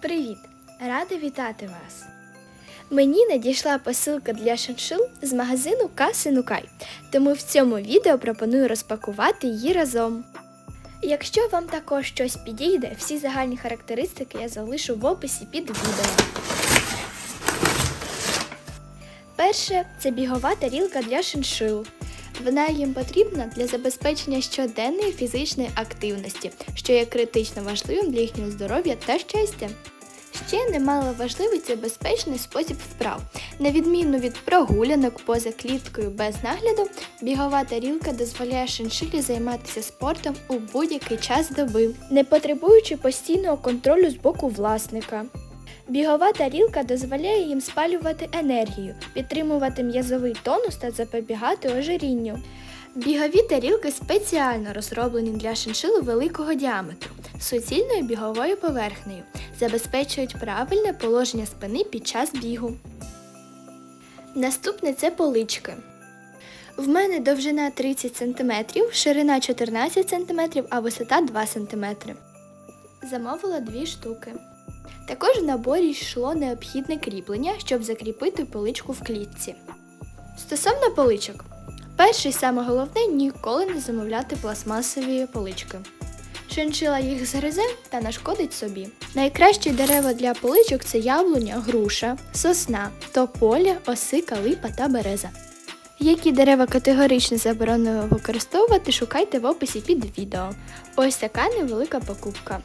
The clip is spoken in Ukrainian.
Привіт! Рада вітати вас! Мені надійшла посилка для шиншил з магазину Каси Нукай, тому в цьому відео пропоную розпакувати її разом. Якщо вам також щось підійде, всі загальні характеристики я залишу в описі під відео. Перше це бігова тарілка для шиншил. Вона їм потрібна для забезпечення щоденної фізичної активності, що є критично важливим для їхнього здоров'я та щастя. Ще немало важливий це безпечний спосіб вправ. На відміну від прогулянок поза кліткою без нагляду, бігова тарілка дозволяє шиншилі займатися спортом у будь-який час доби, не потребуючи постійного контролю з боку власника. Бігова тарілка дозволяє їм спалювати енергію, підтримувати м'язовий тонус та запобігати ожирінню. Бігові тарілки спеціально розроблені для шиншил великого діаметру суцільною біговою поверхнею, забезпечують правильне положення спини під час бігу. Наступне це полички. В мене довжина 30 см, ширина 14 см, а висота 2 см. Замовила дві штуки. Також в наборі йшло необхідне кріплення, щоб закріпити поличку в клітці. Стосовно поличок, перше і саме головне ніколи не замовляти пластмасові полички. Шиншила їх згризе та нашкодить собі. Найкращі дерева для поличок це яблуня, груша, сосна, тополя, осика, липа та береза. Які дерева категорично заборонено використовувати, шукайте в описі під відео. Ось така невелика покупка.